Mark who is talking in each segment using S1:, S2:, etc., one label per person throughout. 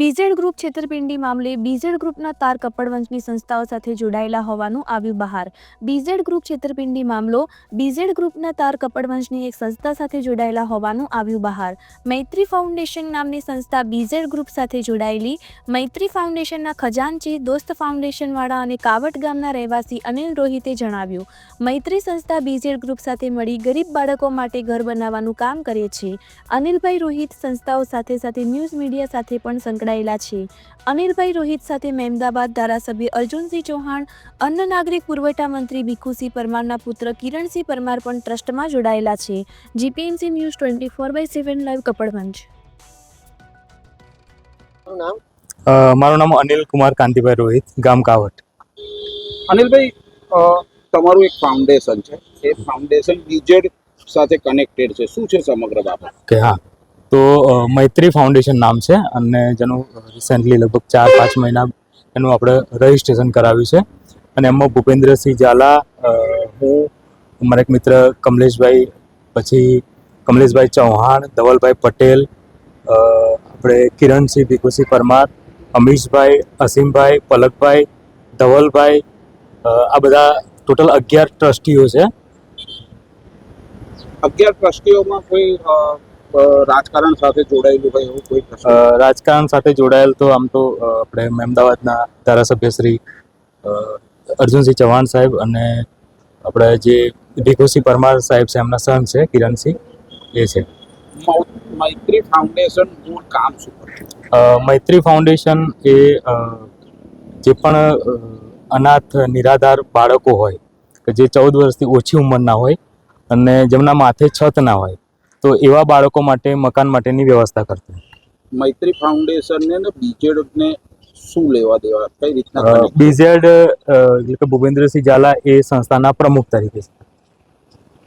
S1: BZ group છેતરપિંડી મામલે BZ ગ્રુપના તાર કપડવંશની સંસ્થાઓ સાથે જોડાયેલા હોવાનું આવ્યું બહાર. બીઝેડ ગ્રુપ છેતરપિંડી મામલો બીઝેડ ગ્રુપના તાર કપડવંશની એક સંસ્થા સાથે જોડાયેલા હોવાનું આવ્યું બહાર. મૈત્રી ફાઉન્ડેશન નામની સંસ્થા બીઝેડ ગ્રુપ સાથે જોડાયેલી મૈત્રી ફાઉન્ડેશનના ખજાનચી દોસ્ત ફાઉન્ડેશનવાળા અને કાવટ ગામના રહેવાસી અનિલ રોહિતે જણાવ્યું, મૈત્રી સંસ્થા બીઝેડ ગ્રુપ સાથે મળી ગરીબ બાળકો માટે ઘર બનાવવાનું કામ કરે છે. અનિલભાઈ રોહિત સંસ્થાઓ સાથે સાથે ન્યૂઝ મીડિયા સાથે પણ સંકળાયેલા છે. અનિલભાઈ રોહિત સાથે મહેમદાબાદ ધારાસભ્ય અર્જુનસિંહ ચૌહાણ અન્ન નાગરિક પુરવઠા મંત્રી ભીખુસિંહ પરમારના પુત્ર કિરણસિંહ પરમાર પણ ટ્રસ્ટમાં જોડાયેલા છે. GPMC news twenty four by seven live Kapadvanj.
S2: મારું નામ? અનિલ કુમાર કાંતિભાઈ રોહિત ગામ કાવટ.
S3: અનિલભાઈ તમારું એક ફાઉન્ડેશન છે. એ ફાઉન્ડેશન બીજેડ સાથે કનેક્ટેડ છે. શું છે સમગ્ર બાબત?
S2: કે હા. તો મૈત્રી ફાઉન્ડેશન નામ છે અને જેનું રિસેન્ટલી લગભગ ચાર, પાંચ મહિના એનું આપણે રજિસ્ટ્રેશન કરાવ્યું છે. અને એમાં ભૂપેન્દ્રસિંહ ઝાલા હું મારા એક મિત્ર કમલેશભાઈ, પછી કમલેશભાઈ ચૌહાણ, ધવલભાઈ પટેલ આપણે કિરણસિંહ ભીખુસિંહ પરમાર, અમીશભાઈ, અસીમભાઈ, પલકભાઈ, ધવલભાઈ આ બધા ટોટલ અગિયાર ટ્રસ્ટીઓ છે.
S3: અગિયાર ટ્રસ્ટીઓમાં કોઈ રાજકારણ સાથે જોડાયેલું હોય એવું કોઈ
S2: રાજકારણ સાથે જોડાયેલ તો આમ તો આપણે અમદાવાદના ધારાસભ્ય શ્રી અર્જુનસિંહ ચૌહાણ સાહેબ અને આપણે જે ભીખુસિંહ પરમાર સાહેબ છે એમના સન છે કિરણસિંહ એ છે.
S3: મૈત્રી ફાઉન્ડેશન મૂળ કામ શું
S2: મૈત્રી ફાઉન્ડેશન એ જે પણ અનાથ નિરાધાર બાળકો હોય કે જે ચૌદ વર્ષથી ઓછી ઉંમરના હોય અને જેમના માથે છત ના હોય તો એવા બાળકો માટે મકાન માટેની વ્યવસ્થા કરતું
S3: મૈત્રી ફાઉન્ડેશનને ને બીજેડને શું લેવા દેવા? કઈ રીતના
S2: બીજેડ એટલે કે ભૂપેન્દ્રસિંહ ઝાલા એ સંસ્થાના પ્રમુખ તરીકે છે.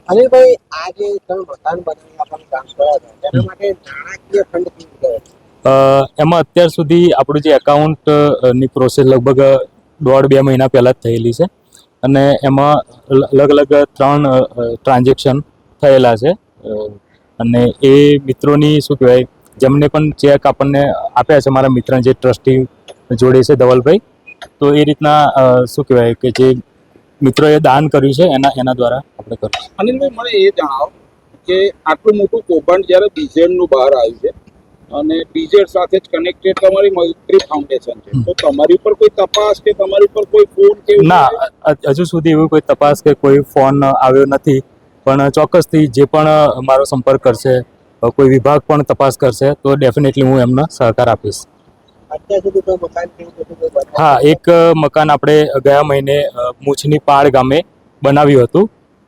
S4: અનિલભાઈ આ જે તમે મકાન બનાવી આપવાનું કામ કર્યા હતા તેના માટે નાણાકીય ફંડ કેવી ગયો
S2: અ, એમાં અત્યાર સુધી આપણું જે એકાઉન્ટની પ્રોસેસ લગભગ દોઢ બે મહિના પહેલાં જ થયેલી છે. અને એમાં અલગ અલગ ત્રણ ટ્રાન્ઝેક્શન થયેલા છે. અને એ મિત્રોની શું કહેવાય જેમને પણ ચેક આપણને આપ્યા છે મારા મિત્ર જે ટ્રસ્ટી જોડે છે ધવલભાઈ તો એ રીતના શું કહેવાય કે જે મિત્રોએ દાન કર્યું છે એના એના દ્વારા આપણે કર્યું
S3: અનિલભાઈ મને એ જણાવો કે આટલું મોટું કૌભાંડ જ્યારે બીજેડનું બહાર આવ્યું છે અને બીજેડ સાથે જ કનેક્ટેડ તમારી મૈત્રી ફાઉન્ડેશન છે તો તમારી ઉપર કોઈ તપાસ કે તમારી ઉપર કોઈ ફોન કે
S2: ના હજુ સુધી એવી કોઈ તપાસ કે કોઈ ફોન આવ્યો નથી. પણ ચોક્કસથી જે પણ મારો સંપર્ક કરશે કોઈ વિભાગ પણ તપાસ કરશે તો ડેફિનેટલી હું એમને સહકાર આપીશ? હા એક મકાન આપણે ગયા મહિને મૂછની પાળ ગામે બનાવ્યું હતું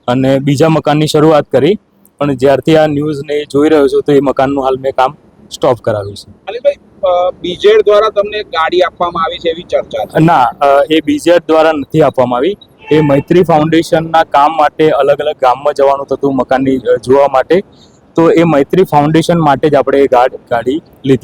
S2: અને બીજા મકાનની શરૂઆત કરી પણ જ્યારથી આ ન્યૂઝને જોઈ રહ્યો છું તો એ મકાનનું હાલ મેં કામ સ્ટોપ કરાવ્યું છે.
S3: બીજેડ દ્વારા તમને ગાડી આપવામાં આવી છે એવી ચર્ચા
S2: ના એ બીજેડ દ્વારા નથી આપવામાં આવી. એ મૈત્રી ફાઉન્ડેશનના કામ માટે અલગ અલગ ગામમાં જવાનું થતું મકાનની જોવા માટે. તો એ મૈત્રી ફાઉન્ડેશન માટે જ આપણે એ ગાડ ગાડી લીધી.